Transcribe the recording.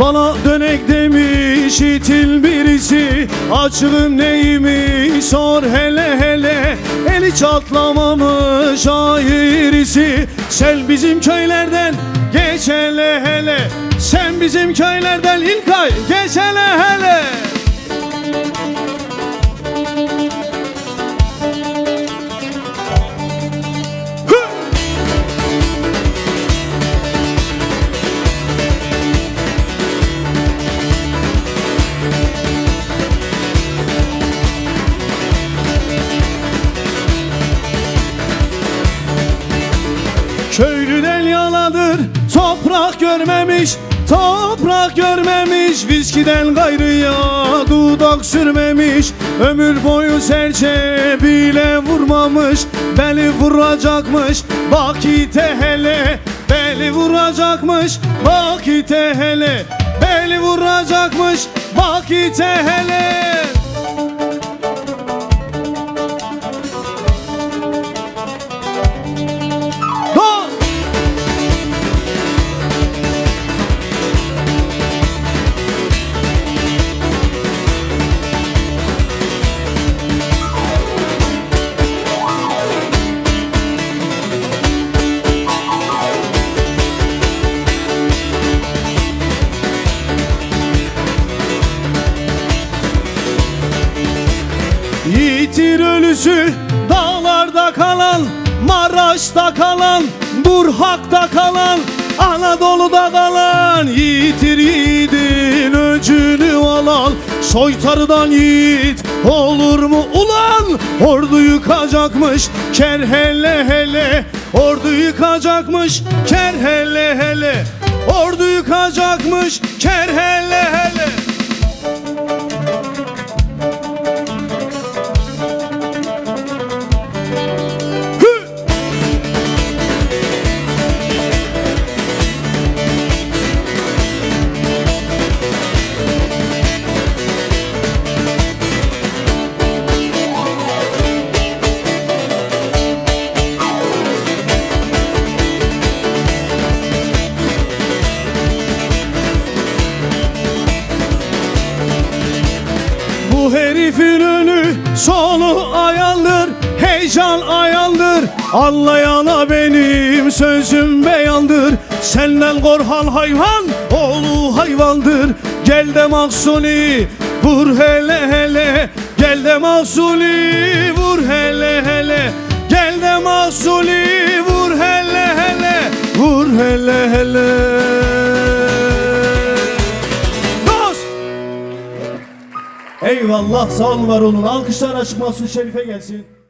Bana dönek demiş itil birisi Açığım neyimi sor hele hele. Eli çatlamamış ayırisi Sen bizim köylerden geç hele hele. Sen bizim köylerden İlkay geç hele hele delyalıdır toprak görmemiş Toprak görmemiş viskiden gayrıya dudak sürmemiş Ömür boyu serçe bile vurmamış Beli vuracakmış bak ite hele Beli vuracakmış bak ite hele Beli vuracakmış bak ite hele Ölüsü dağlarda kalan Maraş'ta kalan Burhak'ta kalan Anadolu'da kalan Yiğitir yiğidin öcünü alan Soytarıdan yiğit olur mu ulan? Ordu yıkacakmış ker hele hele. Ordu yıkacakmış ker hele hele. Ordu yıkacakmış ker hele hele Bu herifin önü sonu ayandır Heyecan ayandır Anlayana benim sözüm beyandır. Senden Korhan hayvan oğlu hayvandır. Gel de mahsuni vur hele hele. Gel de mahsuni vur hele hele. Gel de mahsuni Eyvallah sağ olun var olun. Alkışlar açık Mahsun Şerif'e gelsin.